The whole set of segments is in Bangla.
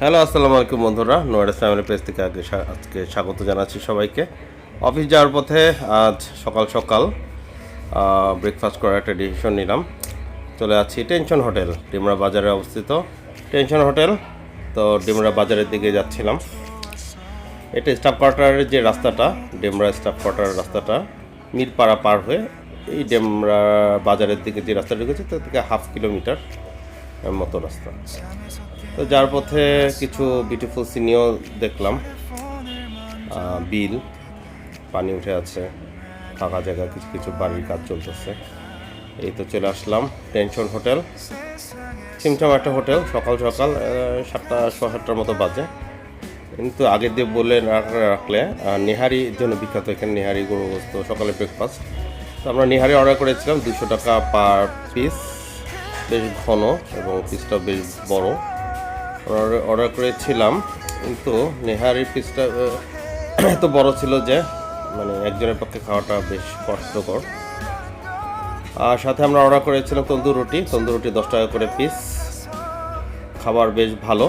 হ্যালো, আসসালামু আলাইকুম বন্ধুরা। নোয়েডা ফ্যামিলি পেজ থেকে আগে আজকে স্বাগত জানাচ্ছি সবাইকে। অফিস যাওয়ার পথে আজ সকাল সকাল ব্রেকফাস্ট করার একটা ডিসিশন নিলাম। চলে যাচ্ছি টেনশন হোটেল ডিমরা বাজারে অবস্থিত। টেনশন হোটেল, তো ডিমরা বাজারের দিকে যাচ্ছিলাম। এটা স্টাফ কোয়ার্টারের যে রাস্তাটা ডেমরা স্টাফ কোয়ার্টারের রাস্তাটা, মিরপাড়া পার হয়ে এই ডেমরা বাজারের দিকে যে রাস্তা ঢুকেছে, তার থেকে হাফ কিলোমিটার মতো রাস্তা। তো যার পথে কিছু বিউটিফুল সিনিও দেখলাম। বিল, পানি উঠে আছে, ফাঁকা জায়গা কিছু কিছু বাড়ির কাজ চলতেছে। এই তো চলে আসলাম টেনশন হোটেল ছিমছাম একটা হোটেল সকাল সকাল সাতটা, সোয়া সাতটার মতো বাজে। কিন্তু আগের দিয়ে বলে রাখ- রাখলে নেহারির জন্য বিখ্যাত এখানে নেহারি গরু গোস্ত সকালে ব্রেকফাস্ট তো আমরা নেহারি অর্ডার করেছিলাম দুশো টাকা পার পিস বেশ ঘন এবং পিসটা বেশ বড়। অর্ডার করেছিলাম, কিন্তু নেহারির পিসটা এত বড় ছিল যে মানে একজনের পক্ষে খাওয়াটা বেশ কষ্টকর। আর সাথে আমরা অর্ডার করেছিলাম তন্দুর রুটি তন্দুর রুটি দশ টাকা করে পিস খাবার বেশ ভালো।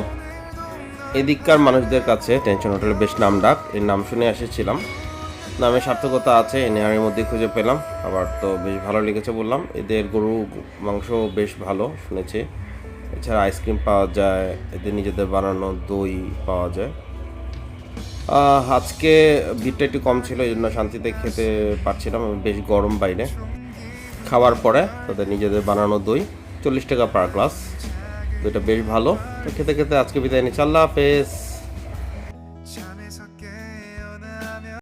এদিককার মানুষদের কাছে টেনশন হোটেলের বেশ নাম ডাক, এর নাম শুনে এসেছিলাম। নামে সার্থকতা আছে নেহারের মধ্যে খুঁজে পেলাম। আবার তো বেশ ভালো লেগেছে বললাম। এদের গরু, মাংস বেশ ভালো, শুনেছি। এছাড়া আইসক্রিম পাওয়া যায়, এদের নিজেদের বানানো দই পাওয়া যায়। আজকে ভিড়টা একটু কম ছিল এই জন্য শান্তিতে খেতে পারছিলাম বেশ গরম বাইরে। খাওয়ার পরে তাদের নিজেদের বানানো দই, চল্লিশ টাকা পার গ্লাস, দইটা বেশ ভালো। তো খেতে খেতে আজকে বিদায় নিচ্ছি। আল্লাহ হাফেজ।